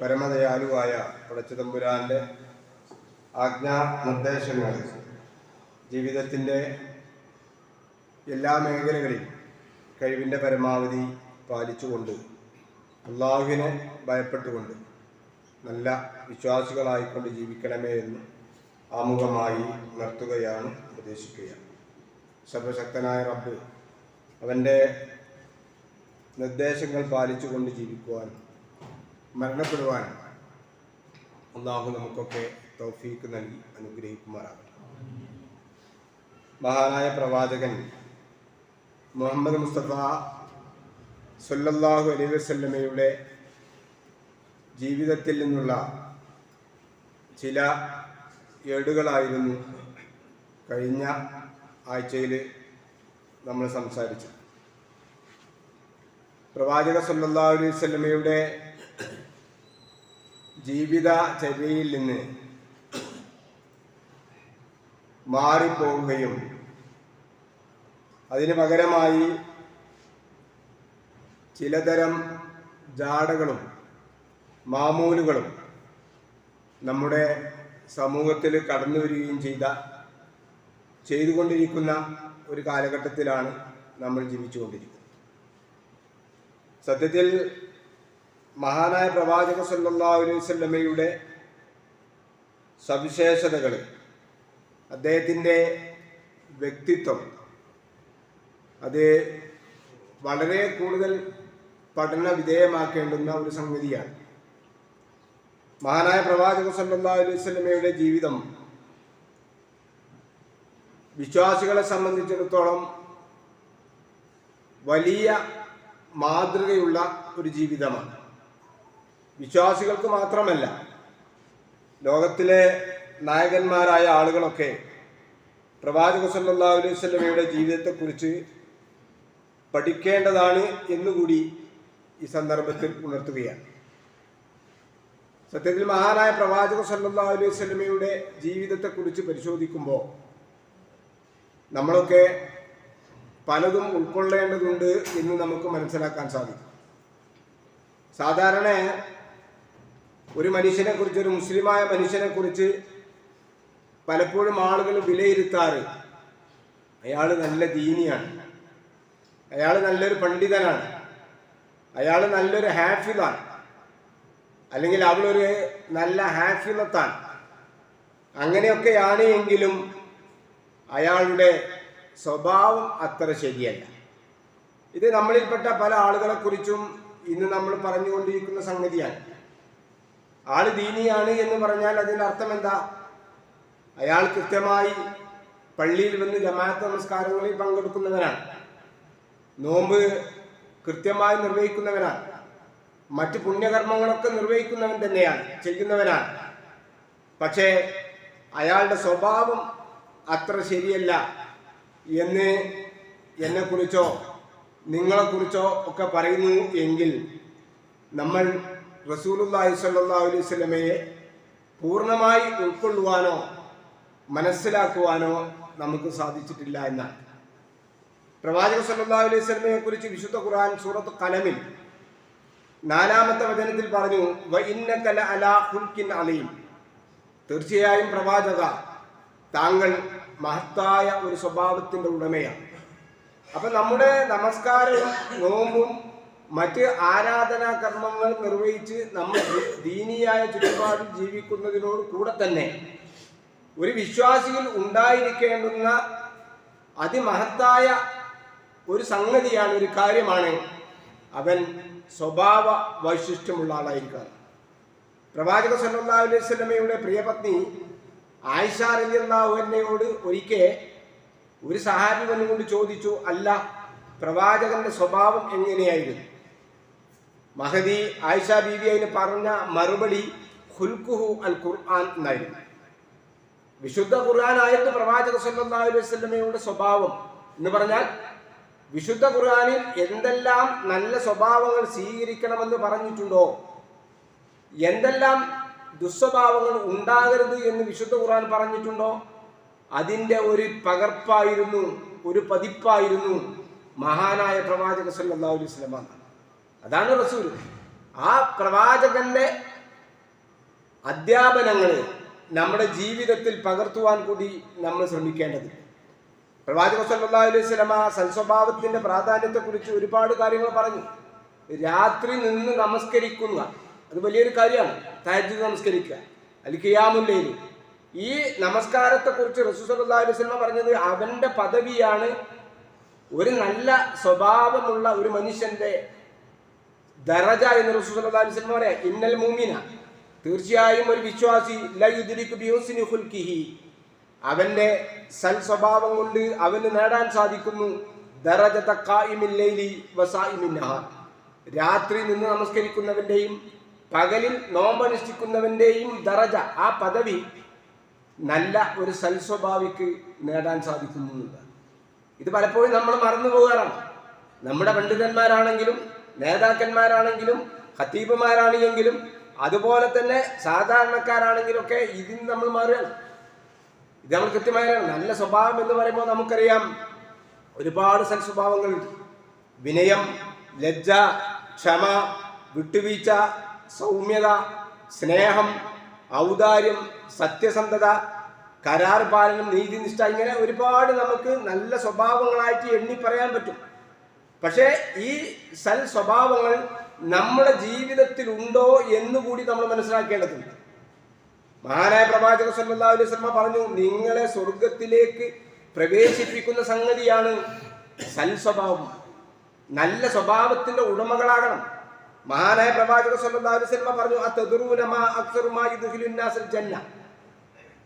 പരമദയാലുവായ പടച്ചതമ്പുരാന്റെ ആജ്ഞാ നിർദ്ദേശങ്ങൾ ജീവിതത്തിന്റെ എല്ലാ മേഖലകളിലും കഴിവിന്റെ പരമാവധി പാലിച്ചുകൊണ്ട് അള്ളാഹുവിനെ ഭയപ്പെട്ടുകൊണ്ട് നല്ല വിശ്വാസികളായിക്കൊണ്ട് ജീവിക്കണമേ എന്ന് ആമുഖമായി ഉണർത്തുകയാണ് ഉപദേശിക്കുക സർവശക്തനായ റബ്ബ് അവന്റെ നിർദ്ദേശങ്ങൾ പാലിച്ചുകൊണ്ട് ജീവിക്കുവാനും മരണപ്പെടുവാനും അള്ളാഹു നമുക്കൊക്കെ തൗഫീക്ക് നൽകി അനുഗ്രഹിക്കുമാറാകട്ടെ. മഹാനായ പ്രവാചകൻ മുഹമ്മദ് മുസ്തഫ സൊല്ലാഹു അലൈ വസല്ലമയുടെ ജീവിതത്തിൽ നിന്നുള്ള ചില ഏടുകളായിരുന്നു കഴിഞ്ഞ ആഴ്ചയിൽ നമ്മൾ സംസാരിച്ചത്. പ്രവാചക സല്ലല്ലാഹു അലൈഹി വസല്ലമയുടെ ജീവിത ചര്യയിൽ നിന്ന് മാറിപ്പോവുകയും അതിന് പകരമായി ചിലതരം ജാടകളും മാമൂലുകളും നമ്മുടെ സമൂഹത്തിൽ കടന്നു വരികയും ചെയ്ത ചെയ്തുകൊണ്ടിരിക്കുന്ന ഒരു കാലഘട്ടത്തിലാണ് നമ്മൾ ജീവിച്ചുകൊണ്ടിരിക്കുന്നത്. സത്യത്തിൽ മഹാനായ പ്രവാചക സല്ലാസ്വല്ലമ്മയുടെ സവിശേഷതകൾ അദ്ദേഹത്തിന്റെ വ്യക്തിത്വം അത് വളരെ കൂടുതൽ പഠന വിധേയമാക്കേണ്ടുന്ന ഒരു സംഗതിയാണ്. മഹാനായ പ്രവാചക സല്ലാസ്വല്ലമ്മയുടെ ജീവിതം വിശ്വാസികളെ സംബന്ധിച്ചിടത്തോളം വലിയ മാതൃകയുള്ള ഒരു ജീവിതമാണ്. വിശ്വാസികൾക്ക് മാത്രമല്ല ലോകത്തിലെ നായകന്മാരായ ആളുകളൊക്കെ പ്രവാചക സല്ലാ അലൈഹി സ്വലമയുടെ ജീവിതത്തെക്കുറിച്ച് പഠിക്കേണ്ടതാണ് എന്നുകൂടി ഈ സന്ദർഭത്തിൽ ഉണർത്തുകയാണ്. സത്യത്തിൽ മഹാനായ പ്രവാചക സല്ലാ അലൈഹി സ്വലമയുടെ ജീവിതത്തെക്കുറിച്ച് പരിശോധിക്കുമ്പോൾ നമ്മളൊക്കെ പലതും ഉൾക്കൊള്ളേണ്ടതുണ്ട് എന്ന് നമുക്ക് മനസ്സിലാക്കാൻ സാധിക്കും. സാധാരണ ഒരു മനുഷ്യനെ കുറിച്ച് ഒരു മുസ്ലിമായ മനുഷ്യനെ കുറിച്ച് പലപ്പോഴും ആളുകൾ വിലയിരുത്താറ്. അയാൾ നല്ല ദീനിയാണ്. അയാൾ നല്ലൊരു പണ്ഡിതനാണ്. അയാൾ നല്ലൊരു ഹാഫിലാണ് അല്ലെങ്കിൽ അവളൊരു നല്ല ഹാഫിലത്താണ് അങ്ങനെയൊക്കെയാണ് എങ്കിലും അയാളുടെ സ്വഭാവം അത്ര ശരിയല്ല. ഇത് നമ്മളിൽപ്പെട്ട പല ആളുകളെ കുറിച്ചും ഇന്ന് നമ്മൾ പറഞ്ഞുകൊണ്ടിരിക്കുന്ന സംഗതിയാണ്. ആൾ ദീനിയാണ് എന്ന് പറഞ്ഞാൽ അതിന്റെ അർത്ഥം എന്താ? അയാൾ കൃത്യമായി പള്ളിയിൽ വന്ന് ജമാഅത്ത് നമസ്കാരങ്ങളിൽ പങ്കെടുക്കുന്നവനാണ്. നോമ്പ് കൃത്യമായി നിർവഹിക്കുന്നവനാണ്. മറ്റ് പുണ്യകർമ്മങ്ങളൊക്കെ നിർവഹിക്കുന്നവൻ തന്നെയാണ് ചെയ്യുന്നവനാണ്. പക്ഷേ അയാളുടെ സ്വഭാവം അത്ര ശരിയല്ല എന്ന് എന്നെക്കുറിച്ചോ നിങ്ങളെക്കുറിച്ചോ ഒക്കെ പറയുന്നു എങ്കിൽ നമ്മൾ റസൂലുല്ലാഹി സ്വല്ലല്ലാഹു അലൈഹി വസല്ലമയെ പൂർണമായി ഉൾക്കൊള്ളുവാനോ മനസ്സിലാക്കുവാനോ നമുക്ക് സാധിച്ചിട്ടില്ല എന്നാണ്. പ്രവാചക സല്ലല്ലാഹു അലൈഹി വസല്ലമയെ കുറിച്ച് വിശുദ്ധ ഖുർആൻ സൂറത്ത് ഖലമിൽ നാലാമത്തെ വചനത്തിൽ പറഞ്ഞു വ ഇന്നക അലാ ഖുൽഖിൻ അലീം. തീർച്ചയായും പ്രവാചക താങ്കൾ മഹത്തായ ഒരു സ്വഭാവത്തിന്റെ ഉടമയാണ്. അപ്പൊ നമ്മുടെ നമസ്കാരവും നോമ്പും മറ്റ് ആരാധനാ കർമ്മങ്ങൾ നിർവഹിച്ച് നമ്മൾ ദീനിയായ ചുറ്റുപാടിൽ ജീവിക്കുന്നതിനോട് കൂടെ തന്നെ ഒരു വിശ്വാസിയിൽ ഉണ്ടായിരിക്കേണ്ടുന്ന അതിമഹത്തായ ഒരു സംഗതിയാണ് ഒരു കാര്യമാണ് അവൻ സ്വഭാവ വൈശിഷ്ട്യമുള്ള ആളായിരിക്കണം. പ്രവാചക സല്ലല്ലാഹു അലൈഹി പ്രിയപത്നി ആയിഷ റളിയല്ലാഹു അൻഹയോട് ഒരിക്കൽ ഒരു സഹാബി വന്നുകൊണ്ട് ചോദിച്ചു അല്ല പ്രവാചകന്റെ സ്വഭാവം എങ്ങനെയായിരുന്നു? മഹദി ആയിഷ ബീവി അതിന് പറഞ്ഞ മറുപടി ഹുൽക്കുഹു അൽ ഖുർആൻ എന്നായിരുന്നു. വിശുദ്ധ ഖുർആനായിരുന്നു പ്രവാചക സല്ലല്ലാഹു അലൈഹി വസല്ലമയുടെ സ്വഭാവം എന്ന് പറഞ്ഞാൽ വിശുദ്ധ ഖുർആനിൽ എന്തെല്ലാം നല്ല സ്വഭാവങ്ങൾ സ്വീകരിക്കണമെന്ന് പറഞ്ഞിട്ടുണ്ടോ? എന്തെല്ലാം ദുസ്വഭാവങ്ങൾ ഉണ്ടാകരുത് എന്ന് വിശുദ്ധ ഖുർആൻ പറഞ്ഞിട്ടുണ്ടോ? അതിന്റെ ഒരു പകർപ്പായിരുന്നു ഒരു പതിപ്പായിരുന്നു മഹാനായ പ്രവാചക അലൈഹി വസല്ലമ അതാണ് റസൂൽ. ആ പ്രവാചകന്റെ അധ്യാപനങ്ങളെ നമ്മുടെ ജീവിതത്തിൽ പകർത്തുവാൻ കൂടി നമ്മൾ ശ്രമിക്കേണ്ടതുണ്ട് പ്രവാചക സല്ലല്ലാഹു അലൈഹി വസല്ലമ സൽസ്വഭാവത്തിന്റെ പ്രാധാന്യത്തെക്കുറിച്ച് ഒരുപാട് കാര്യങ്ങൾ പറഞ്ഞു. രാത്രി നിന്ന് നമസ്കരിക്കുന്ന അത് വലിയൊരു കാര്യമാണ്. താജ്ജുദ് നമസ്കരിക്കുക. അല്ലെ കിയാമുല്ലയിൽ ഈ നമസ്കാരത്തെക്കുറിച്ച് റസൂൽ സല്ലല്ലാഹു അലൈഹി വസല്ലമ പറഞ്ഞത് അവന്റെ പദവിയാണ് ഒരു നല്ല സ്വഭാവമുള്ള ഒരു മനുഷ്യന്റെ ദറജ എന്ന് വസല്ലം പറയാം ഇന്നൽ മുഅ്മിന. തീർച്ചയായും ഒരു വിശ്വാസി ല യുദ്രികു ബിഹുസ്നി ഖുൽഖിഹി. അവന്റെ സൽ സ്വഭാവം കൊണ്ട് അവന് നേടാൻ സാധിക്കുന്നു ദറജത ഖായിമിൽ ലൈലി വസായിമിൻ നഹാർ. രാത്രി നിന്ന് നമസ്കരിക്കുന്നവന്റെയും പകലിൽ നോമ്പനുഷ്ഠിക്കുന്നവന്റെയും ദറജ ആ പദവി നല്ല ഒരു സൽസ്വഭാവിക്ക് നേടാൻ സാധിക്കുന്നു ഇത് പലപ്പോഴും നമ്മൾ മറന്നു പോകാറാണ് നമ്മുടെ പണ്ഡിതന്മാരാണെങ്കിലും നേതാക്കന്മാരാണെങ്കിലും ഖത്തീബുമാരാണെങ്കിലും അതുപോലെ തന്നെ സാധാരണക്കാരാണെങ്കിലും ഒക്കെ ഇതിന് നമ്മൾ മാറുകയാണ്. ഇത് നമ്മൾ കൃത്യമായാണ്. നല്ല സ്വഭാവം എന്ന് പറയുമ്പോൾ നമുക്കറിയാം ഒരുപാട് സൽസ്വഭാവങ്ങളുണ്ട്. വിനയം ലജ്ജ ക്ഷമ വിട്ടുവീഴ്ച സൗമ്യത സ്നേഹം ഔദാര്യം സത്യസന്ധത കരാർ പാലനം നീതിനിഷ്ഠ ഇങ്ങനെ ഒരുപാട് നമുക്ക് നല്ല സ്വഭാവങ്ങളായിട്ട് എണ്ണി പറയാൻ പറ്റും. പക്ഷേ ഈ സൽ സ്വഭാവങ്ങൾ നമ്മുടെ ജീവിതത്തിൽ ഉണ്ടോ എന്നുകൂടി നമ്മൾ മനസ്സിലാക്കേണ്ടതുണ്ട്. മഹാനായ പ്രവാചക സല്ലല്ലാഹു അലൈഹി പറഞ്ഞു നിങ്ങളെ സ്വർഗത്തിലേക്ക് പ്രവേശിപ്പിക്കുന്ന സംഗതിയാണ് സൽ സ്വഭാവം. നല്ല സ്വഭാവത്തിന്റെ ഉടമകളാകണം. മഹാനായ പ്രവാചക സല്ലല്ലാഹു അലൈഹി പറഞ്ഞു ആ മാ അക്സറുമായി മാ യുദ്ഖിലുൻ നാസൽ ജന്ന.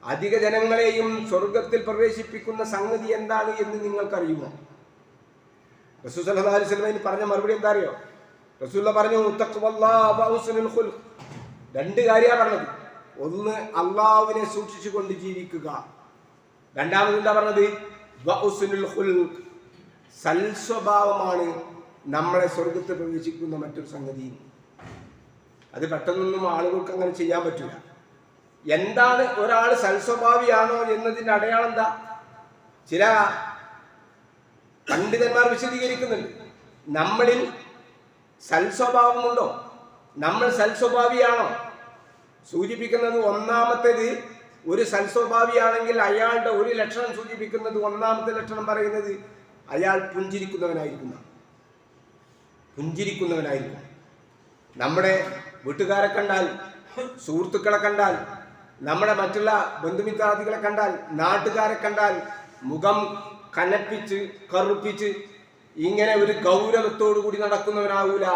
അധിക ജനങ്ങളെയും സ്വർഗത്തിൽ പ്രവേശിപ്പിക്കുന്ന സംഗതി എന്താണ് എന്ന് നിങ്ങൾക്കറിയുമോ? റസൂൽ സല്ലല്ലാഹു അലൈഹി സ്വലമിന് പറഞ്ഞ മറുപടി എന്താ അറിയോ റസൂൽ പറഞ്ഞു രണ്ട് കാര്യമാണ് പറഞ്ഞത്. ഒന്ന് അള്ളാഹുവിനെ സൂക്ഷിച്ചുകൊണ്ട് ജീവിക്കുക. രണ്ടാമത് എന്താ പറഞ്ഞത്? സൽസ്വഭാവമാണ് നമ്മളെ സ്വർഗത്ത് പ്രവേശിക്കുന്ന മറ്റൊരു സംഗതി. അത് പെട്ടെന്നൊന്നും ആളുകൾക്ക് അങ്ങനെ ചെയ്യാൻ പറ്റില്ല. എന്താണ് ഒരാൾ സൽസ്വഭാവിയാണോ എന്നതിന്റെ അടയാളം എന്താ? ചില പണ്ഡിതന്മാർ വിശദീകരിക്കുന്നുണ്ട്. നമ്മളിൽ സൽസ്വഭാവമുണ്ടോ? നമ്മൾ സൽസ്വഭാവിയാണോ? സൂചിപ്പിക്കുന്നത് ഒന്നാമത്തേത് ഒരു സൽസ്വഭാവിയാണെങ്കിൽ അയാളുടെ ഒരു ലക്ഷണം സൂചിപ്പിക്കുന്നത് ഒന്നാമത്തെ ലക്ഷണം പറയുന്നത് അയാൾ പുഞ്ചിരിക്കുന്നവനായിരിക്കുന്ന. പുഞ്ചിരിക്കുന്നവനായിരിക്കും. നമ്മുടെ വീട്ടുകാരെ കണ്ടാൽ സുഹൃത്തുക്കളെ കണ്ടാൽ നമ്മുടെ മറ്റുള്ള ബന്ധുമിത്രാദികളെ കണ്ടാൽ നാട്ടുകാരെ കണ്ടാൽ മുഖം കനപ്പിച്ച് കറുപ്പിച്ച് ഇങ്ങനെ ഒരു ഗൗരവത്തോടു കൂടി നടക്കുന്നവനാവൂല.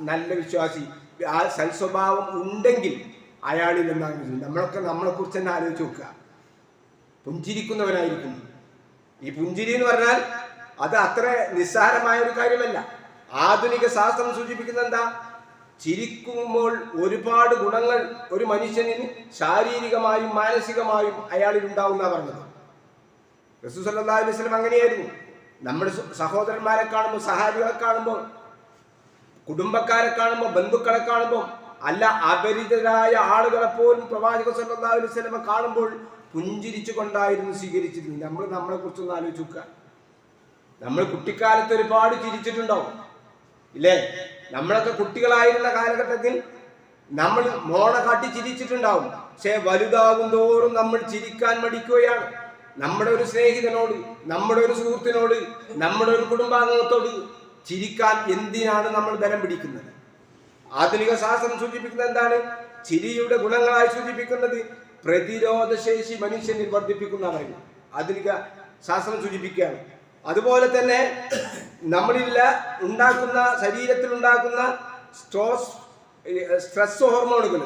നല്ല വിശ്വാസി. ആ സൽസ്വഭാവം ഉണ്ടെങ്കിൽ അയാളിൽ എന്താണ് നമ്മളൊക്കെ നമ്മളെ കുറിച്ച് തന്നെ ആലോചിച്ച് നോക്കുക. പുഞ്ചിരിക്കുന്നവനായിരിക്കും. ഈ പുഞ്ചിരി എന്ന് പറഞ്ഞാൽ അത് അത്ര നിസ്സാരമായ ഒരു കാര്യമല്ല. ആധുനിക ശാസ്ത്രം സൂചിപ്പിക്കുന്നത് എന്താ? ചിരിക്കുമ്പോൾ ഒരുപാട് ഗുണങ്ങൾ ഒരു മനുഷ്യനിന് ശാരീരികമായും മാനസികമായും അയാളിൽ ഉണ്ടാവുന്ന പറഞ്ഞത്. റസൂൽ സല്ലാ അലൈഹി വസല്ലം അങ്ങനെയായിരുന്നു. നമ്മുടെ സഹോദരന്മാരെ കാണുമ്പോൾ സഹാബികളെ കാണുമ്പോൾ കുടുംബക്കാരെ കാണുമ്പോൾ ബന്ധുക്കളെ കാണുമ്പോൾ അല്ല അപരിചിതരായ ആളുകളെ പോലും പ്രവാചക സല്ലാ അലൈഹി വസല്ലം കാണുമ്പോൾ പുഞ്ചിരിച്ചു കൊണ്ടായിരുന്നു സ്വീകരിച്ചിരുന്നത്. നമ്മൾ നമ്മളെ കുറിച്ചൊന്ന് ആലോചിച്ച് നോക്കുക. നമ്മൾ കുട്ടിക്കാലത്ത് ഒരുപാട് ചിരിച്ചിട്ടുണ്ടാവും. ഇല്ലേ? നമ്മളൊക്കെ കുട്ടികളായിരുന്ന കാലഘട്ടത്തിൽ നമ്മൾ മോണ കാട്ടി ചിരിച്ചിട്ടുണ്ടാവും. പക്ഷേ വലുതാകും തോറും നമ്മൾ ചിരിക്കാൻ മടിക്കുകയാണ്. നമ്മുടെ ഒരു സ്നേഹിതനോട് നമ്മുടെ ഒരു സുഹൃത്തിനോട് നമ്മുടെ ഒരു കുടുംബാംഗത്തോട് ചിരിക്കാൻ എന്തിനാണ് നമ്മൾ ബലം പിടിക്കുന്നത്? ആധുനിക ശാസ്ത്രം സൂചിപ്പിക്കുന്നത് എന്താണ്? ചിരിയുടെ ഗുണങ്ങളായി സൂചിപ്പിക്കുന്നത് പ്രതിരോധ ശേഷി മനുഷ്യനിൽ വർദ്ധിപ്പിക്കുന്നതാണ് ആധുനിക ശാസ്ത്രം സൂചിപ്പിക്കുകയാണ്. അതുപോലെ തന്നെ നമ്മളിൽ ഉണ്ടാക്കുന്ന ശരീരത്തിൽ ഉണ്ടാക്കുന്ന സ്ട്രോസ് സ്ട്രെസ് ഹോർമോണുകൾ.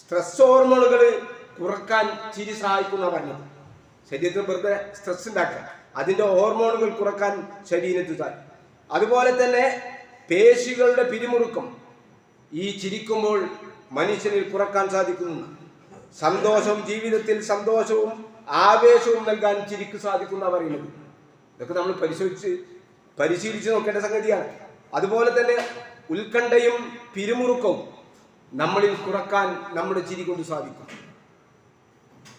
സ്ട്രെസ് ഹോർമോണുകൾ കുറയ്ക്കാൻ ചിരി സഹായിക്കുന്ന പറഞ്ഞത് ശരീരത്തിന് വെറുതെ സ്ട്രെസ് ഉണ്ടാക്കുക അതിന്റെ ഹോർമോണുകൾ കുറയ്ക്കാൻ ശരീരത്തിൽ സാധിക്കും അതുപോലെ തന്നെ പേശികളുടെ പിരിമുറുക്കം ഈ ചിരിക്കുമ്പോൾ മനുഷ്യനിൽ കുറയ്ക്കാൻ സാധിക്കുന്നു. സന്തോഷവും ജീവിതത്തിൽ സന്തോഷവും ആവേശവും നൽകാൻ ചിരിക്ക് സാധിക്കുന്ന പറയുന്നത്. ഇതൊക്കെ നമ്മൾ പരിശോധിച്ച് പരിശീലിച്ച് നോക്കേണ്ട സംഗതിയാണ്. അതുപോലെ തന്നെ ഉത്കണ്ഠയും പിരിമുറുക്കവും നമ്മളിൽ കുറയ്ക്കാൻ നമ്മുടെ ചിരി കൊണ്ട് സാധിക്കും.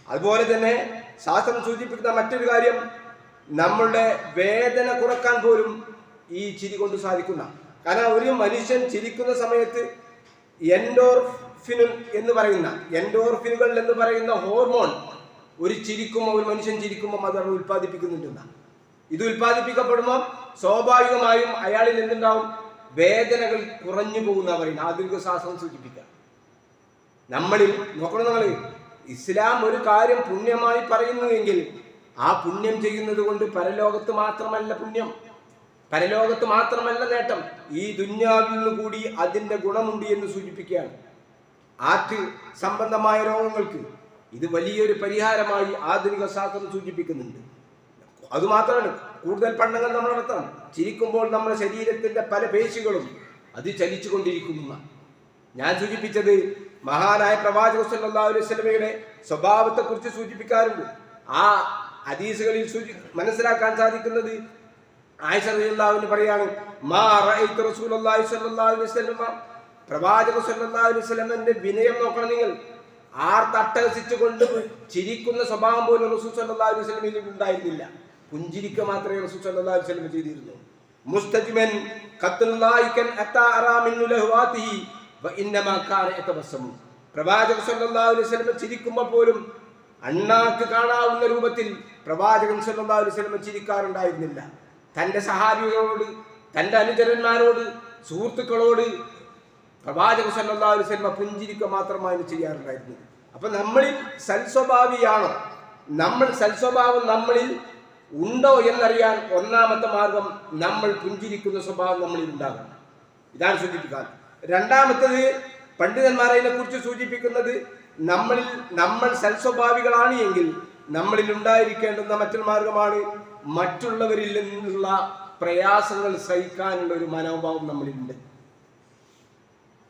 അതുപോലെ തന്നെ ശാസ്ത്രം സൂചിപ്പിക്കുന്ന മറ്റൊരു കാര്യം നമ്മളുടെ വേദന കുറയ്ക്കാൻ പോലും ഈ ചിരി കൊണ്ട് സാധിക്കുന്ന. കാരണം ഒരു മനുഷ്യൻ ചിരിക്കുന്ന സമയത്ത് എൻഡോർ എൻഡോർഫിനുൽ എന്ന് പറയുന്ന എൻഡോർഫിനുകൾ എന്ന് പറയുന്ന ഹോർമോൺ ഒരു ചിരിക്കുമ്പോൾ ഒരു മനുഷ്യൻ ചിരിക്കുമ്പോൾ അത് ഉൽപ്പാദിപ്പിക്കുന്നുണ്ടെന്ന. ഇത് ഉൽപ്പാദിപ്പിക്കപ്പെടുമ്പോൾ സ്വാഭാവികമായും അയാളിൽ എന്തുണ്ടാവും? വേദനകൾ കുറഞ്ഞു പോകുന്ന പറയുന്നത് ആധുനിക ശാസ്ത്രം സൂചിപ്പിക്കുക. നമ്മളിൽ നോക്കണം നമ്മൾ ഇസ്ലാം ഒരു കാര്യം പുണ്യമായി പറയുന്നുവെങ്കിൽ ആ പുണ്യം ചെയ്യുന്നത് കൊണ്ട് പരലോകത്ത് മാത്രമല്ല പുണ്യം. പരലോകത്ത് മാത്രമല്ല നേട്ടം. ഈ ദുന്യാവിൽ നിന്ന് കൂടി അതിന്റെ ഗുണമുണ്ട് എന്ന് സൂചിപ്പിക്കുകയാണ്. ആറ്റ് സംബന്ധമായ രോഗങ്ങൾക്ക് ഇത് വലിയൊരു പരിഹാരമായി ആധുനിക ശാസ്ത്രം സൂചിപ്പിക്കുന്നുണ്ട്. അതുമാത്രമല്ല കൂടുതൽ പഠനങ്ങൾ നമ്മൾ നടത്തണം. ചിരിക്കുമ്പോൾ നമ്മുടെ ശരീരത്തിന്റെ പല പേശികളും അത് ചലിച്ചുകൊണ്ടിരിക്കുന്ന ഞാൻ സൂചിപ്പിച്ചത് മഹാനായ പ്രവാചക സല്ലാസ്ലമയുടെ അലൈഹി കുറിച്ച് സൂചിപ്പിക്കാറുണ്ട്. ആ ഹദീസുകളിൽ സൂചി മനസ്സിലാക്കാൻ സാധിക്കുന്നത് ആയിഷ പറയാണ് മാ റസൂലുള്ളാഹി സ്വല്ലല്ലാഹു അലൈഹി വസല്ലമ. പ്രവാചക സല്ലല്ലാഹു അലൈഹി വിനയം നോക്കണം നിങ്ങൾ. ആർ തട്ടഹസിച്ചുകൊണ്ട് ചിരിക്കുന്ന സ്വഭാവം പോലും റസൂൽ സല്ലല്ലാഹു അലൈഹി വസല്ലമയിൽ ഉണ്ടായിരുന്നില്ല. പുഞ്ചിരിക്ക മാത്രമേ റസൂൽ സല്ലല്ലാഹു അലൈഹി ചെയ്തിരുന്നു മുസ്തജ്മൻ ഖത്തുല്ലാഹിക്കൻ അത്താ അറാ മിന്നു ലഹ്വാതിഹി പ്രവാചക സല്ലല്ലാഹു അലൈഹി ചിരിക്കുമ്പോൾ പോലും അണ്ണാക്ക് കാണാവുന്ന രൂപത്തിൽ പ്രവാചകൻ സല്ലല്ലാഹു അലൈഹി വസല്ലം ചിരിക്കാറുണ്ടായിരുന്നില്ല. തന്റെ സഹാബികളോട് തന്റെ അനുചരന്മാരോട് സുഹൃത്തുക്കളോട് പ്രവാചക സല്ലല്ലാഹു അലൈഹി വസല്ലം പുഞ്ചിരിക്കുക മാത്രമായിരുന്നു ചെയ്യാറുണ്ടായിരുന്നത്. അപ്പൊ നമ്മളിൽ സൽസ്വഭാവിയാണോ? നമ്മൾ സൽസ്വഭാവം നമ്മളിൽ ഉണ്ടോ എന്നറിയാൻ ഒന്നാമത്തെ മാർഗം നമ്മൾ പുഞ്ചിരിക്കുന്ന സ്വഭാവം നമ്മളിൽ ഉണ്ടാകണം. ഇതാണ് സൂചിപ്പിക്കാൻ രണ്ടാമത്തത് പണ്ഡിതന്മാർ അതിനെ കുറിച്ച് സൂചിപ്പിക്കുന്നത് നമ്മളിൽ നമ്മൾ സൽസ്വഭാവികളാണ് എങ്കിൽ നമ്മളിൽ ഉണ്ടായിരിക്കേണ്ടുന്ന മറ്റൊരു മാർഗമാണ് മറ്റുള്ളവരിൽ നിന്നുള്ള പ്രയാസങ്ങൾ സഹിക്കാനുള്ള ഒരു മനോഭാവം നമ്മളിലുണ്ട്.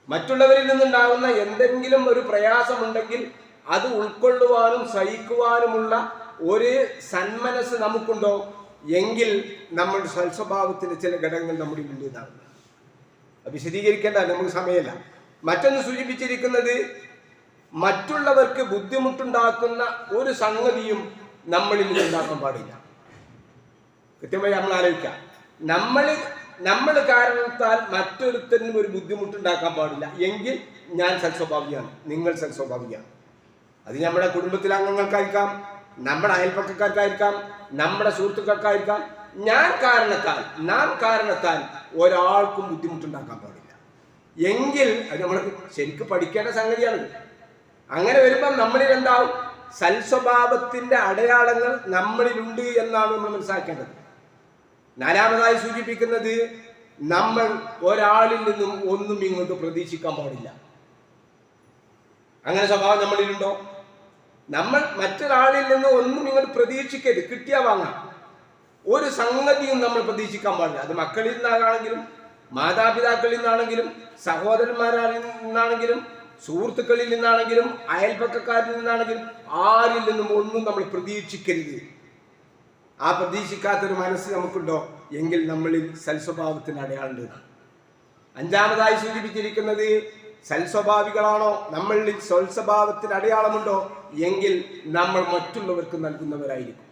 മറ്റുള്ളവരിൽ നിന്നുണ്ടാകുന്ന എന്തെങ്കിലും ഒരു പ്രയാസമുണ്ടെങ്കിൽ അത് ഉൾക്കൊള്ളുവാനും സഹിക്കുവാനുമുള്ള ഒരു സന്മനസ് നമുക്കുണ്ടോ? എങ്കിൽ നമ്മുടെ സൽസ്വഭാവത്തിന്റെ ചില ഘടകങ്ങൾ നമ്മുടെ മുന്നിൽ അത് വിശദീകരിക്കേണ്ട നമുക്ക് സമയമില്ല. മറ്റൊന്ന് സൂചിപ്പിച്ചിരിക്കുന്നത് മറ്റുള്ളവർക്ക് ബുദ്ധിമുട്ടുണ്ടാക്കുന്ന ഒരു സംഗതിയും നമ്മളിൽ ഉണ്ടാക്കാൻ പാടില്ല. കൃത്യമായി നമ്മൾ ആലോചിക്കാം. നമ്മൾ നമ്മൾ കാരണത്താൽ മറ്റൊരുത്തരിനും ഒരു ബുദ്ധിമുട്ടുണ്ടാക്കാൻ പാടില്ല. എങ്കിൽ ഞാൻ സൽസ്വഭാവിയാണ് നിങ്ങൾ സൽസ്വഭാവിയാണ്. അത് നമ്മുടെ കുടുംബത്തിലെ അംഗങ്ങൾക്കായിരിക്കാം നമ്മുടെ അയൽപ്പക്കക്കാർക്കായിരിക്കാം നമ്മുടെ സുഹൃത്തുക്കൾക്കായിരിക്കാം. ഞാൻ കാരണത്താൽ നാം കാരണത്താൽ ഒരാൾക്കും ബുദ്ധിമുട്ടുണ്ടാക്കാൻ പാടില്ല. എങ്കിൽ അത് നമ്മൾ ശരിക്കും പഠിക്കേണ്ട സംഗതിയാണ്. അങ്ങനെ വരുമ്പം നമ്മളിൽ എന്താവും? സൽസ്വഭാവത്തിന്റെ അടയാളങ്ങൾ നമ്മളിലുണ്ട് എന്നാണ് നമ്മൾ മനസ്സിലാക്കേണ്ടത്. നാലാമതായി സൂചിപ്പിക്കുന്നത് നമ്മൾ ഒരാളിൽ നിന്നും ഒന്നും ഇങ്ങോട്ട് പ്രതീക്ഷിക്കാൻ പാടില്ല. അങ്ങനെ സ്വഭാവം നമ്മളിലുണ്ടോ? നമ്മൾ മറ്റൊരാളിൽ നിന്ന് ഒന്നും ഇങ്ങോട്ട് പ്രതീക്ഷിക്കരുത്. കിട്ടിയാ വാങ്ങാം. ഒരു സംഗതിയും നമ്മൾ പ്രതീക്ഷിക്കാൻ പാടില്ല. അത് മക്കളിൽ നിന്നാണെങ്കിലും മാതാപിതാക്കളിൽ നിന്നാണെങ്കിലും സഹോദരന്മാരിൽ നിന്നാണെങ്കിലും സുഹൃത്തുക്കളിൽ നിന്നാണെങ്കിലും അയൽപക്കക്കാരിൽ നിന്നാണെങ്കിലും ആരിൽ നിന്നും ഒന്നും നമ്മൾ പ്രതീക്ഷിക്കരുത്. ആ പ്രതീക്ഷിക്കാത്തൊരു മനസ്സ് നമുക്കുണ്ടോ? എങ്കിൽ നമ്മളിൽ സൽസ്വഭാവത്തിന് അടയാളുണ്ട് അഞ്ചാമതായി സൂചിപ്പിച്ചിരിക്കുന്നത് സൽസ്വഭാവികളാണോ? നമ്മളിൽ സ്വൽസ്വഭാവത്തിന് അടയാളമുണ്ടോ? എങ്കിൽ നമ്മൾ മറ്റുള്ളവർക്ക് നൽകുന്നവരായിരിക്കും.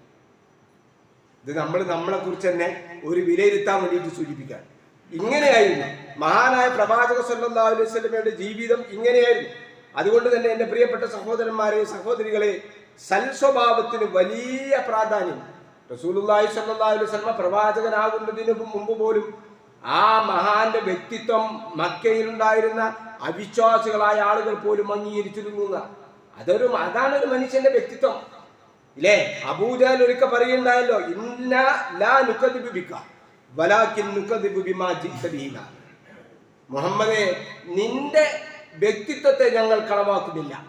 ഇത് നമ്മൾ നമ്മളെ കുറിച്ച് തന്നെ ഒരു വിലയിരുത്താൻ വേണ്ടിയിട്ട് സൂചിപ്പിക്കാൻ. ഇങ്ങനെയായിരുന്നു. മഹാനായ പ്രവാചക സല്ലല്ലാഹു അലൈഹി ജീവിതം ഇങ്ങനെയായിരുന്നു. അതുകൊണ്ട് തന്നെ എന്റെ പ്രിയപ്പെട്ട സഹോദരന്മാരെ സഹോദരികളെ സൽസ്വഭാവത്തിന് വലിയ പ്രാധാന്യം. റസൂലുള്ളാഹി സ്വല്ലാസ്വലമ അലൈഹി പ്രവാചകനാകുന്നതിന് മുമ്പ് പോലും ആ മഹാന്റെ വ്യക്തിത്വം മക്കയിലുണ്ടായിരുന്ന അവിശ്വാസികളായ ആളുകൾ പോലും അംഗീകരിച്ചിരുന്നു അതൊരു അതാണ് ഒരു മനുഷ്യന്റെ വ്യക്തിത്വം. ഇല്ലേ? അബൂജാൽ ഒരിക്കൽ പറയുണ്ടായല്ലോ ഇന്ന ലാ നുക്കതിബിക്ക ബിക വലാകിൻ നുക്കദിബു മുഹമ്മദെ നിന്റെ വ്യക്തിത്വത്തെ ഞങ്ങൾ കളവാക്കുന്നില്ല.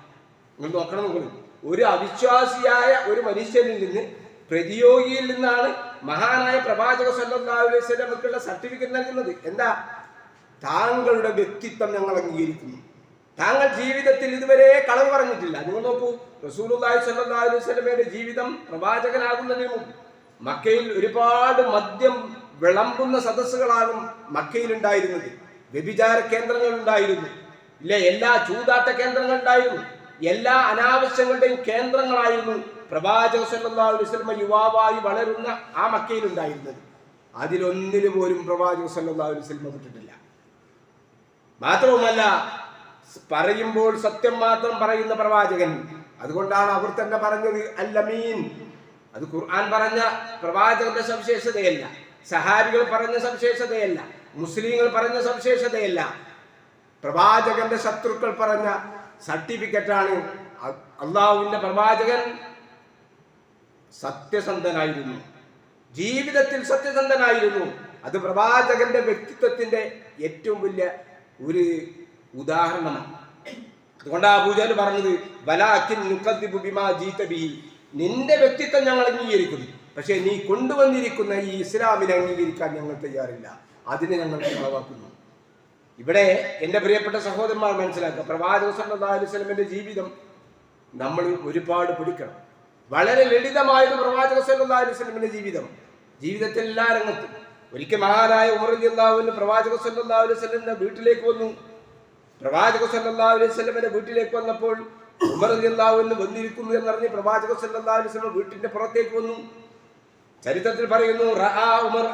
നിങ്ങൾ നോക്കണം നോക്കണം ഒരു അവിശ്വാസിയായ ഒരു മനുഷ്യനിൽ നിന്ന് പ്രതിയോഗിയിൽ നിന്നാണ് മഹാനായ പ്രവാചക വസല്ലമക്കുള്ള സർട്ടിഫിക്കറ്റ് നൽകുന്നത്. എന്താ? താങ്കളുടെ വ്യക്തിത്വം ഞങ്ങൾ അംഗീകരിക്കുന്നു. താങ്കൾ ജീവിതത്തിൽ ഇതുവരെ കളവ് പറഞ്ഞിട്ടില്ല. നിങ്ങൾ നോക്കൂ റസൂലുള്ളാഹി സ്വല്ലല്ലാഹു അലൈഹി വസല്ലമയുടെ ജീവിതം പ്രവാചകനാകുന്നതിന് മുമ്പ് മക്കയിൽ ഒരുപാട് മദ്യം വിളമ്പുന്ന സദസ്സുകളാണ് മക്കയിൽ ഉണ്ടായിരുന്നത് വ്യഭിചാര കേന്ദ്രങ്ങൾ ഉണ്ടായിരുന്നു ഇല്ല എല്ലാ ചൂതാട്ട കേന്ദ്രങ്ങൾ ഉണ്ടായിരുന്നു എല്ലാ അനാവശ്യങ്ങളുടെയും കേന്ദ്രങ്ങളായിരുന്നു പ്രവാചക സല്ലല്ലാഹു അലൈഹി വസല്ലമ യുവാവായി വളരുന്ന ആ മക്കയിൽ ഉണ്ടായിരുന്നത് അതിലൊന്നിനു പോലും പ്രവാചക സല്ലല്ലാഹു അലൈഹി വസല്ലമ വിട്ടിട്ടില്ല. മാത്രവുമല്ല പറയുമ്പോൾ സത്യം മാത്രം പറയുന്ന പ്രവാചകൻ. അതുകൊണ്ടാണ് അവർ തന്നെ പറഞ്ഞത് അല്ലമീൻ. അത് ഖുർആൻ പറഞ്ഞ പ്രവാചകന്റെ സവിശേഷതയല്ല. സഹാബികൾ പറഞ്ഞ സവിശേഷതയല്ല. മുസ്ലിങ്ങൾ പറഞ്ഞ സവിശേഷതയല്ല. പ്രവാചകന്റെ ശത്രുക്കൾ പറഞ്ഞ സർട്ടിഫിക്കറ്റാണ് അള്ളാഹുവിന്റെ പ്രവാചകൻ സത്യസന്ധനായിരുന്നു. ജീവിതത്തിൽ സത്യസന്ധനായിരുന്നു. അത് പ്രവാചകന്റെ വ്യക്തിത്വത്തിന്റെ ഏറ്റവും വലിയ ഒരു ഉദാഹരണമാണ് അതുകൊണ്ടാണ് അബൂജാൽ പറഞ്ഞത് ബലാക്കിൻ നുക്കദ്ദിബു ബിമാ നിന്റെ വ്യക്തിത്വം ഞങ്ങൾ അംഗീകരിക്കുന്നു. പക്ഷേ നീ കൊണ്ടുവന്നിരിക്കുന്ന ഈ ഇസ്ലാമിനെ അംഗീകരിക്കാൻ ഞങ്ങൾ തയ്യാറില്ല. അതിനെ ഞങ്ങൾ കളവാക്കുന്നു ഇവിടെ എന്റെ പ്രിയപ്പെട്ട സഹോദരന്മാർ മനസ്സിലാക്കുക പ്രവാചക വസല്ലമയുടെ ജീവിതം നമ്മൾ ഒരുപാട് പിടിക്കണം വളരെ ലളിതമായത് പ്രവാചക വസല്ലമയുടെ ജീവിതം. ജീവിതത്തിൽ എല്ലാ രംഗത്തും. ഒരിക്കൽ മഹാനായ ഉമർ റളിയല്ലാഹുവിന് പ്രവാചക വസല്ലമയുടെ വീട്ടിലേക്ക് വന്നു. പ്രവാചക സല്ലാ അലൈഹി സ്വലമിന്റെ വീട്ടിലേക്ക് വന്നപ്പോൾ ഉമർ റളിയല്ലാഹുവിന് വന്നിരിക്കുന്നു എന്നറിഞ്ഞ് പ്രവാചക സല്ലാ അലൈഹി സ്വലം വീട്ടിന്റെ പുറത്തേക്ക് വന്നു. ചരിത്രത്തിൽ പറയുന്നു ഉമർ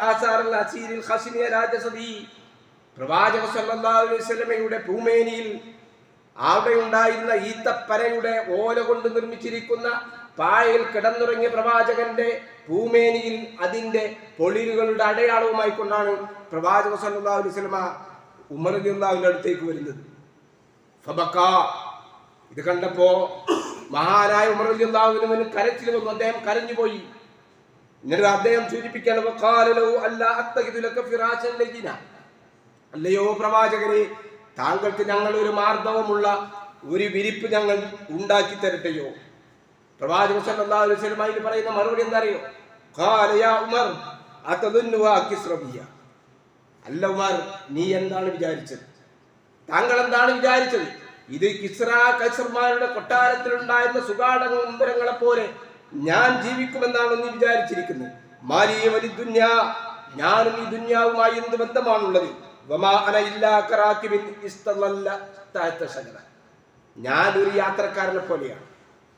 പ്രവാചക സല്ലല്ലാഹു അലൈഹി വസല്ലമയുടെ ഭൂമേനിയിൽ അവിടെ ഉണ്ടായിരുന്ന ഈത്തപ്പരയുടെ ഓല കൊണ്ട് നിർമ്മിച്ചിരിക്കുന്ന പായയിൽ കിടന്നുറങ്ങിയ പ്രവാചകന്റെ ഭൂമേനിയിൽ അതിന്റെ പൊളിരുകളുടെ അടയാളവുമായി കൊണ്ടാണ് പ്രവാചക സല്ലാ അലൈഹി വസല്ലമ ഉമർ റളിയല്ലാഹുവിന്റെ അടുത്തേക്ക് വരുന്നത്. ഫബക്ക. ഇത് കണ്ടപ്പോ മഹാനായ ഉമർ റളിയല്ലാഹുവിന് കരച്ചിൽ വന്നു. അദ്ദേഹം കരഞ്ഞുപോയി എന്നിട്ട് അദ്ദേഹം സൂചിപ്പിക്കാണ് അല്ലയോ പ്രവാചകരെ താങ്കൾക്ക് ഞങ്ങൾ ഒരു മാർദ്ദവമുള്ള ഒരു വിരിപ്പ് ഞങ്ങൾ ഉണ്ടാക്കി തരട്ടെയോ? പ്രവാചക സല്ലല്ലാഹു അലൈഹി വസല്ലം അതിന് പറയുന്ന മറുപടി എന്താ അറിയോ? ഖാല യാ ഉമർ അതദുന്നുവാ കിസ്റബിയ അല്ല ഉമർ നീ എന്താണ് വിചാരിച്ചത്? താങ്കൾ എന്താണ് വിചാരിച്ചത്? ഇത് കിസ്ര കൈസർമാരുടെ കൊട്ടാരത്തിലുണ്ടായിരുന്ന സുഗാഢ പോലെ ഞാൻ ജീവിക്കുമെന്നാണ് നീ വിചാരിച്ചിരിക്കുന്നത്. മാലിയ വലി ദുന്യ ഞാനും ഈ ദുന്യാവുമായി എന്ത് ബന്ധമാണുള്ളത്? ഞാൻ ഒരു യാത്രക്കാരനെ പോലെയാണ്.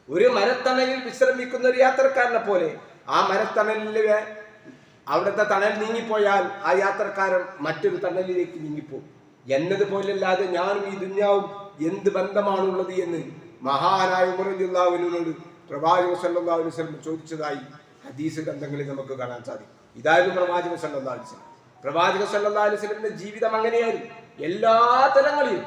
ഒരു മരത്തണലിൽ വിശ്രമിക്കുന്ന ഒരു യാത്രക്കാരനെ പോലെ ആ മരത്തണലിലെ അവിടുത്തെ തണൽ നീങ്ങിപ്പോയാൽ ആ യാത്രക്കാരൻ മറ്റൊരു തണലിലേക്ക് നീങ്ങിപ്പോകും. എന്നതുപോലല്ലാതെ ഞാനും ഈ ദുന്യാവും എന്ത് ബന്ധമാണുള്ളത് എന്ന് മഹാനായ ഉമറുല്ലാവിനോട് പ്രവാചക സല്ലല്ലാഹു അലൈഹി വസല്ലം ചോദിച്ചതായി ഹദീസ് ഗ്രന്ഥങ്ങളിൽ നമുക്ക് കാണാൻ സാധിക്കും. ഇതായിരുന്നു പ്രവാചക സല്ലല്ലാഹു അലൈഹി വസല്ലം. പ്രവാചക സല്ലല്ലാഹു അലൈഹി വസല്ലമിന്റെ ജീവിതം അങ്ങനെയായിരുന്നു. എല്ലാ തലങ്ങളിലും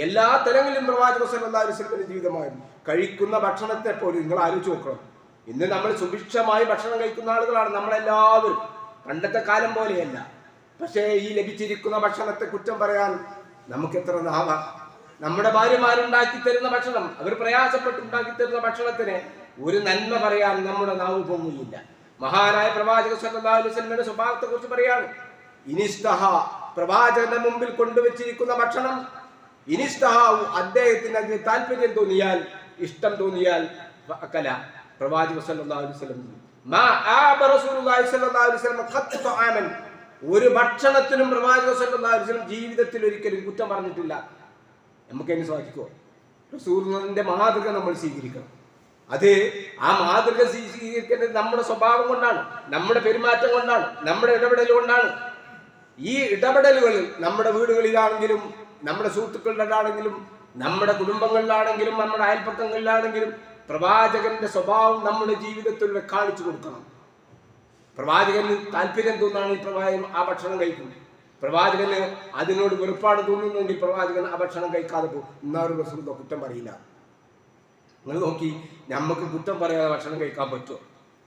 എല്ലാ തലങ്ങളിലും പ്രവാചക സല്ലല്ലാഹു അലൈഹി വസല്ലമിന്റെ ജീവിതമായിരുന്നു. കഴിക്കുന്ന ഭക്ഷണത്തെ പോലും നിങ്ങൾ ആലോചിച്ച് നോക്കണം. ഇന്ന് നമ്മൾ സുഭിക്ഷമായി ഭക്ഷണം കഴിക്കുന്ന ആളുകളാണ് നമ്മളെല്ലാവരും. പണ്ടത്തെ കാലം പോലെയല്ല. പക്ഷേ ഈ ലഭിച്ചിരിക്കുന്ന ഭക്ഷണത്തെ കുറ്റം പറയാൻ നമുക്ക് എത്ര നാവ? നമ്മുടെ ഭാര്യമാരുണ്ടാക്കി തരുന്ന ഭക്ഷണം അവർ പ്രയാസപ്പെട്ട് ഉണ്ടാക്കി തരുന്ന ഭക്ഷണത്തിന് ഒരു നന്മ പറയാൻ നമ്മുടെ നാവ് പൊങ്ങുകയില്ല മഹാനായ പ്രവാചക വസല്ലമയുടെ സ്വഭാവത്തെ കുറിച്ച് പറയാണ് ഇനിസ്തഹ പ്രവാചകന്റെ മുമ്പിൽ കൊണ്ടുവച്ചിരിക്കുന്ന ഭക്ഷണം. ഇനിസ്തഹാവു അദ്ദേഹത്തിന് അതിന് താല്പര്യം തോന്നിയാൽ ഇഷ്ടം തോന്നിയാൽ അക്കല പ്രവാചക സല്ലല്ലാഹു ഒരു ഭക്ഷണത്തിനും പ്രവാചക ജീവിതത്തിൽ ഒരിക്കലും കുറ്റം പറഞ്ഞിട്ടില്ല. നമുക്ക് അതിന് സാധിക്കുമോ റസൂലിന്റെ മാതൃക നമ്മൾ സ്വീകരിക്കണം. അത് ആ മാതൃക സ്വീ- സ്വീകരിക്കേണ്ടത് നമ്മുടെ സ്വഭാവം കൊണ്ടാണ് നമ്മുടെ പെരുമാറ്റം കൊണ്ടാണ് നമ്മുടെ ഇടപെടൽ കൊണ്ടാണ്. ഈ ഇടപെടലുകളിൽ നമ്മുടെ വീടുകളിലാണെങ്കിലും നമ്മുടെ സുഹൃത്തുക്കളിലാണെങ്കിലും നമ്മുടെ കുടുംബങ്ങളിലാണെങ്കിലും നമ്മുടെ അയൽപ്പക്കങ്ങളിലാണെങ്കിലും പ്രവാചകന്റെ സ്വഭാവം നമ്മുടെ ജീവിതത്തിൽ കാണിച്ചു കൊടുക്കണം. പ്രവാചകന് താല്പര്യം തോന്നാണ് ഈ പ്രവാചകൻ ആ ഭക്ഷണം കഴിക്കുന്നത് പ്രവാചകന് അതിനോട് വെറുപ്പാട് തോന്നുന്നെങ്കിൽ പ്രവാചകൻ ആ ഭക്ഷണം കഴിക്കാതെ പോകും. എന്നാലും റസൂലിന്റെ കുറ്റം പറയില്ല. നിങ്ങൾ നോക്കി നമുക്ക് കുറ്റം പറയാതെ ഭക്ഷണം കഴിക്കാൻ പറ്റുമോ?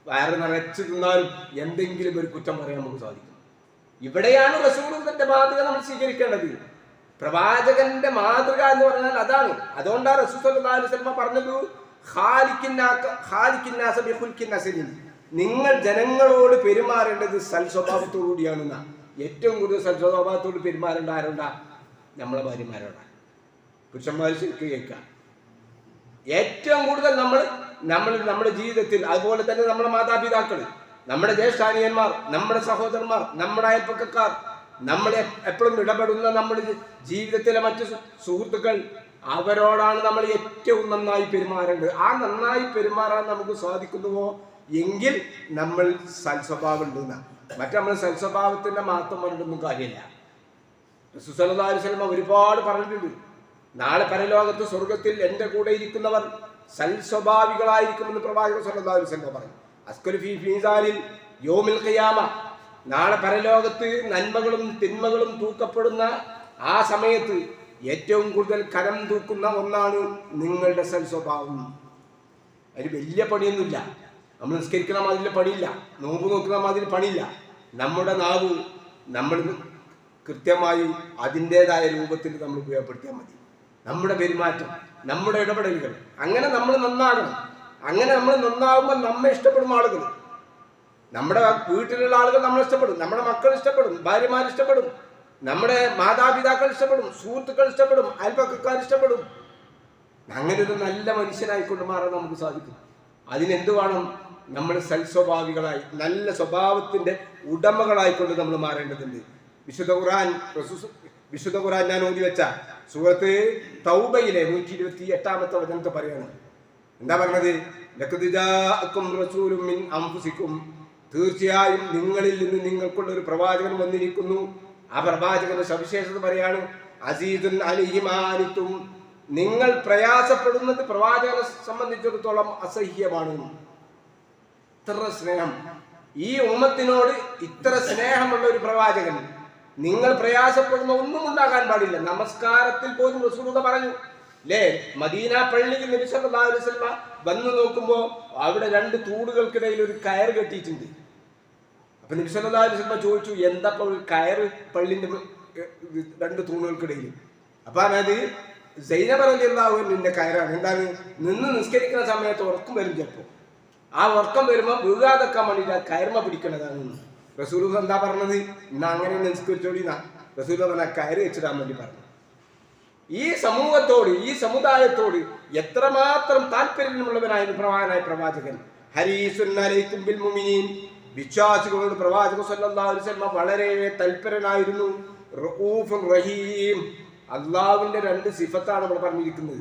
വയറ് നിറച്ച് തിന്നാലും എന്തെങ്കിലും ഒരു കുറ്റം പറയാൻ നമുക്ക് സാധിക്കും. ഇവിടെയാണ് റസൂലിന്റെ മാതൃക നമ്മൾ സ്വീകരിക്കേണ്ടത്. പ്രവാചകന്റെ മാതൃക എന്ന് പറഞ്ഞാൽ അതാണ്. അതുകൊണ്ടാണ് സല്ലല്ലാഹു അലൈഹി വസല്ലം പറഞ്ഞത് ഖാലിക്കിന്നാസ. നിങ്ങൾ ജനങ്ങളോട് പെരുമാറേണ്ടത് സൽസ്വഭാവത്തോടുകൂടിയാണെന്ന ഏറ്റവും കൂടുതൽ സൽസ്വഭാവത്തോട് പെരുമാറേണ്ട ആരുണ്ടാ? നമ്മളെ ഭാര്യമാരോടാ. പുരുഷന്മാർ ശരിക്കും കേൾക്കുക ഏറ്റവും കൂടുതൽ നമ്മൾ നമ്മൾ നമ്മുടെ ജീവിതത്തിൽ അതുപോലെ തന്നെ നമ്മുടെ മാതാപിതാക്കൾ നമ്മുടെ ജ്യേഷ്ഠാനിയന്മാർ നമ്മുടെ സഹോദരന്മാർ നമ്മുടെ അയൽപ്പക്കാർ നമ്മളെ എപ്പോഴും ഇടപെടുന്ന നമ്മുടെ ജീവിതത്തിലെ മറ്റു സുഹൃത്തുക്കൾ അവരോടാണ് നമ്മൾ ഏറ്റവും നന്നായി പെരുമാറേണ്ടത്. ആ നന്നായി പെരുമാറാൻ നമുക്ക് സാധിക്കുന്നുവോ? എങ്കിൽ നമ്മൾ സൽസ്വഭാവം ഉണ്ടെന്ന മറ്റു നമ്മൾ സൽസ്വഭാവത്തിന്റെ മാത്രം പറഞ്ഞിട്ടൊന്നും കാര്യമില്ല. വസല്ലം ഒരുപാട് പറഞ്ഞിട്ടുണ്ട്. നാളെ പരലോകത്ത് സ്വർഗത്തിൽ എന്റെ കൂടെ ഇരിക്കുന്നവർ സൽസ്വഭാവികളായിരിക്കുമെന്ന് പ്രവാചകൻ വസല്ലം പറഞ്ഞു. അസ്കൽ ഫീ ഫീസാലിൽ യോമിൽ കയ്യാമ നാളെ പരലോകത്ത് നന്മകളും തിന്മകളും തൂക്കപ്പെടുന്ന ആ സമയത്ത് ഏറ്റവും കൂടുതൽ കരം തൂക്കുന്ന ഒന്നാണ് നിങ്ങളുടെ സൽസ്വഭാവം. അതിന് വലിയ പണിയൊന്നുമില്ല. നമ്മൾ നിസ്കരിക്കുന്ന മാതിരി പണിയില്ല. നോമ്പ് നോക്കുന്ന മാതിരി പണിയില്ല. നമ്മുടെ നാവ് നമ്മൾ കൃത്യമായി അതിന്റെതായ രൂപത്തിൽ നമ്മൾ ഉപയോഗപ്പെടുത്തിയാൽ മതി. നമ്മുടെ പെരുമാറ്റം നമ്മുടെ ഇടപെടലുകൾ അങ്ങനെ നമ്മൾ നന്നാകണം. അങ്ങനെ നമ്മൾ നന്നാകുമ്പോൾ നമ്മെ ഇഷ്ടപ്പെടും ആളുകൾ. നമ്മുടെ വീട്ടിലുള്ള ആളുകൾ നമ്മൾ ഇഷ്ടപ്പെടും. നമ്മുടെ മക്കൾ ഇഷ്ടപ്പെടും. ഭാര്യമാർ ഇഷ്ടപ്പെടും. നമ്മുടെ മാതാപിതാക്കൾ ഇഷ്ടപ്പെടും. സുഹൃത്തുക്കൾ ഇഷ്ടപ്പെടും. അയൽപ്പക്കാർ ഇഷ്ടപ്പെടും. അങ്ങനെ ഒരു നല്ല മനുഷ്യനായിക്കൊണ്ട് മാറാൻ നമുക്ക് സാധിക്കും. അതിനെന്ത് വേണം? നമ്മൾ സൽസ്വഭാവികളായി നല്ല സ്വഭാവത്തിന്റെ ഉടമകളായിക്കൊണ്ട് നമ്മൾ മാറേണ്ടതുണ്ട്. വിശുദ്ധ ഖുറാൻ വിശുദ്ധ ഖുറാൻ ഞാൻ ഓതി വെച്ച സുഹൃത്ത് തൗബയിലെ നൂറ്റി ഇരുപത്തി എട്ടാമത്തെ വചനത്തെ പറയാണ്. എന്താ പറഞ്ഞത്? അൻഫുസിക്കും. തീർച്ചയായും നിങ്ങളിൽ നിന്ന് നിങ്ങൾക്കുള്ള ഒരു പ്രവാചകൻ വന്നിരിക്കുന്നു. ആ പ്രവാചകന്റെ സവിശേഷത പറയാണ് അസീദുൻ അലിഹിമാനിത്തും നിങ്ങൾ പ്രയാസപ്പെടുന്നത് പ്രവാചകനെ സംബന്ധിച്ചിടത്തോളം അസഹ്യമാണ്. ഇത്ര സ്നേഹം. ഈ ഉമ്മത്തിനോട് ഇത്ര സ്നേഹമുള്ള ഒരു പ്രവാചകൻ. നിങ്ങൾ പ്രയാസപ്പെടുന്ന ഒന്നും ഉണ്ടാകാൻ പാടില്ല. നമസ്കാരത്തിൽ പോലും റസൂലുക പറഞ്ഞു. ലേ മദീന പള്ളിയിൽ നബി സല്ലല്ലാഹു അലൈഹി വസല്ലമ വന്നു നോക്കുമ്പോൾ അവിടെ രണ്ട് തൂടുകൾക്കിടയിൽ ഒരു കയർ കെട്ടിയിട്ടുണ്ട്. അപ്പൊ നബി സല്ലല്ലാഹു അലൈഹി വസല്ലമ ചോദിച്ചു എന്താ ഒരു കയർ പള്ളിന്റെ രണ്ട് തൂണുകൾക്കിടയിൽ? അപ്പൊ അതായത് സൈനബ് നിന്റെ കയറാണ്. എന്താണ്? നിന്ന് നിസ്കരിക്കുന്ന സമയത്ത് ഉറക്കും വരും ചിലപ്പോൾ ആ ഉറക്കം വരുമ്പോൾ വീഴാതെക്കാൻ വേണ്ടിയിട്ട് കയർമ പിടിക്കണതാണ്. റസൂൽ എന്താ പറഞ്ഞത്? ഇന്ന് അങ്ങനെ നിസ്കരിച്ചോടി റസൂൽ പറഞ്ഞ ആ വെച്ചിടാൻ വേണ്ടി പറഞ്ഞു. ഈ സമൂഹത്തോട് ഈ സമുദായത്തോട് എത്രമാത്രം താല്പര്യമുള്ളവനായിരുന്നു പ്രവാനായ പ്രവാചകൻ? ഹരീസുൻ അലൈക്കും ബിൽ വിശ്വാസികളോട് പ്രവാചക സല്ലല്ലാഹു വളരെ തൽപരനായിരുന്നു. റഊഫുൻ റഹീം. അള്ളാഹുവിന്റെ രണ്ട് സിഫത്താണ് നമ്മൾ പറഞ്ഞിരിക്കുന്നത്.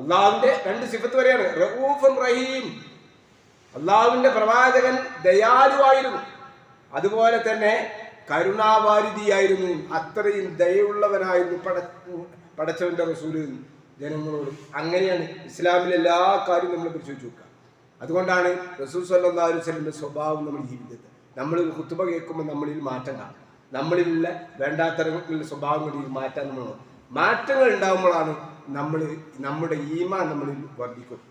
അള്ളാവിന്റെ രണ്ട് സിഫത്ത് വരെയാണ്. റഊഫുൻ റഹീം. അള്ളാഹുവിന്റെ പ്രവാചകൻ ദയാലുവായിരുന്നു. അതുപോലെ തന്നെ കരുണാവാരിധിയായിരുന്നു. അത്രയും ദയുള്ളവനായിരുന്നു പട പടച്ചവന്റെ റസൂൽ ജനങ്ങളോട്. അങ്ങനെയാണ് ഇസ്ലാമിലെ എല്ലാ കാര്യവും നമ്മൾ പരിശോധിച്ച് നോക്കുക. അതുകൊണ്ടാണ് റസൂൽ വസല്ലമയുടെ സ്വഭാവം നമ്മൾ ജീവിതത്തിൽ നമ്മൾ കുത്തുബ കേൾക്കുമ്പോൾ നമ്മളിൽ മാറ്റം കാണും. നമ്മളിലുള്ള വേണ്ടാത്തരങ്ങളുടെ സ്വഭാവങ്ങളിൽ മാറ്റാൻ നമ്മൾ മാറ്റങ്ങൾ ഉണ്ടാകുമ്പോഴാണ് നമ്മൾ നമ്മുടെ ഈമാൻ നമ്മളിൽ വർദ്ധിക്കും.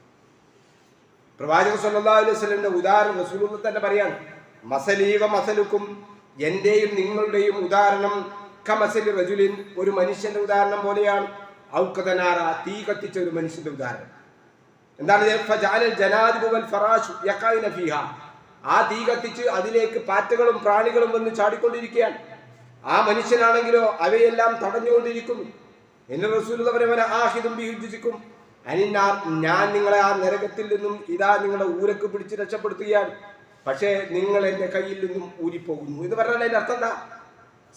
പ്രവാചക സല്ലാ അലൈഹി വസല്ലമയുടെ ഉദാഹരണം റസൂലുള്ള തന്നെ പറയാണ്. മസലീവ മസലുക്കും എന്റെയും നിങ്ങളുടെയും ഉദാഹരണം കമസലി റജുലിൻ ഒരു മനുഷ്യന്റെ ഉദാഹരണം പോലെയാണ്. ഔക്കതനാറ തീ കത്തിച്ച ഒരു മനുഷ്യന്റെ ഉദാഹരണം. എന്താണ് ഫീഹ. ആ തീ കത്തിച്ച് അതിലേക്ക് പാറ്റകളും പ്രാണികളും വന്ന് ചാടിക്കൊണ്ടിരിക്കുകയാണ്. ആ മനുഷ്യനാണെങ്കിലോ അവയെല്ലാം തടഞ്ഞുകൊണ്ടിരിക്കുന്നു. എന്റെ റസൂൽ ആഹിദും ബിഹുജിക്കും അനിന്നാർ ഞാൻ നിങ്ങളെ ആ നരകത്തിൽ നിന്നും ഇതാ നിങ്ങളുടെ ഊരക്ക് പിടിച്ച് രക്ഷപ്പെടുത്തുകയാണ്. പക്ഷേ നിങ്ങൾ എന്റെ കയ്യിൽ നിന്നും ഊരിപ്പോകുന്നു. എന്ന് പറഞ്ഞാൽ അതിന്റെ അർത്ഥം എന്താ?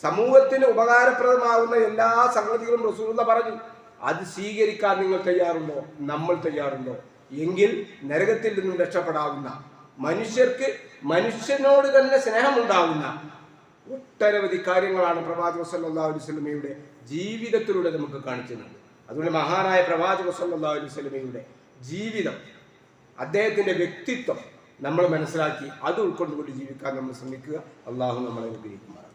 സമൂഹത്തിന് ഉപകാരപ്രദമാകുന്ന എല്ലാ സംഗതികളും റസൂലുള്ള പറഞ്ഞു. അത് സ്വീകരിക്കാൻ നിങ്ങൾ തയ്യാറുണ്ടോ? നമ്മൾ തയ്യാറുണ്ടോ? എങ്കിൽ നരകത്തിൽ നിന്നും രക്ഷപ്പെടാവുന്ന മനുഷ്യർക്ക് മനുഷ്യനോട് തന്നെ സ്നേഹമുണ്ടാവുന്ന ഒട്ടനവധി കാര്യങ്ങളാണ് പ്രവാചക സല്ലല്ലാഹു അലൈഹി വസല്ലമയുടെ ജീവിതത്തിലൂടെ നമുക്ക് കാണിച്ചു തന്നത്. അതുകൊണ്ട് മഹാനായ പ്രവാചക സല്ലല്ലാഹു അലൈഹി സ്വലമയുടെ ജീവിതം അദ്ദേഹത്തിന്റെ വ്യക്തിത്വം നമ്മൾ മനസ്സിലാക്കി അത് ഉൾക്കൊണ്ടുകൊണ്ട് ജീവിക്കാൻ നമ്മൾ ശ്രമിക്കുക. അള്ളാഹു നമ്മളെ അനുഗ്രഹിക്കുമാറാണ്